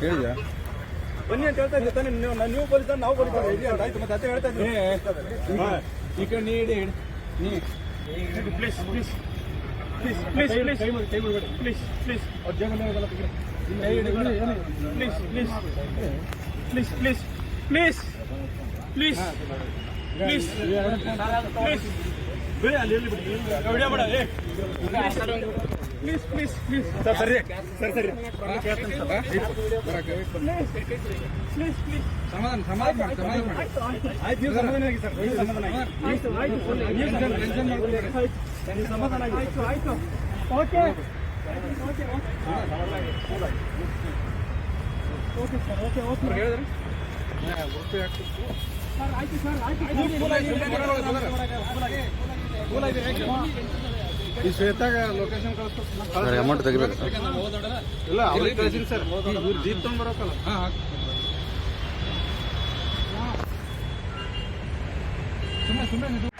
ಹೇಳಿದ್ಯಾ ಬನ್ನಿ ಅಂತ ಹೇಳ್ತಾ ಇದ್ದೆ ತಾನೇ ನೀವು ನೀವು ಪೊಲೀಸ್ ನಾವು ಪೊಲೀಸ್ ಆಯ್ತು ಮತ್ತೆ ಅದೇ ಹೇಳ್ತಾ ಇದ್ದೀನಿ ಈ ಕಡೆ ನೀಡಿ please please please please please please please ಅವ್ರ ಜೇಬಲ್ಲಿ please please please please please please please please ಬಿಡಿ ಅಲ್ಲಿ ಎಲ್ಲಿ ಬಿಡಿ. ವಿಡಿಯೋ ಮಾಡ ಪ್ಲೀಸ್ ಪ್ಲೀಸ್ ಪ್ಲೀಸ್ ಸರ್ ಸರಿ ಸರ್ ಸರಿ ಪ್ಲೀಸ್ ಪ್ಲೀಸ್ ಸಮಾಧಾನ ಸಮಾಧಾನ ಮಾಡಿ ಸಮಾಧಾನ ಮಾಡಿ. ಆಯ್ತು ನೀವು ಸಮಾಧಾನ ಆಗಿ ಸರ್. ನೀವು ಸಮಾಧಾನ ಆಯ್ತು ಆಯ್ತು ನೀವು ಟೆನ್ಷನ್ ಮಾಡ್ಕೊಬೇಡಿ ನೀವು ಸಮಾಧಾನ ಆಗಿ. ಆಯ್ತು ಆಯ್ತು. Okay. Okay okay sir okay okay. ಹೇಳಿದ್ರೆ? ಸರ್ ಆಯ್ತು ಸರ್ ಆಯ್ತು. ಈ ಶ್ವೇತಾಗ ಲೊಕೇಶನ್ ಕಳಿಸ್ತಾರೆ ಸರ್ ಅಮೌಂಟ್ ತೆಗಿಬೇಕು. ಸರ್ ಇಲ್ಲ ಅವ್ರಿಗೆ ಕಳಿಸಿನಿ ಸರ್. ಇವ್ರು ಜೀಪ್ ತೊಗೊಂಡ್ಬರಕ್ಕಲ್ಲ ಸುಮ್ಮನೆ ಸುಮ್ಮನೆ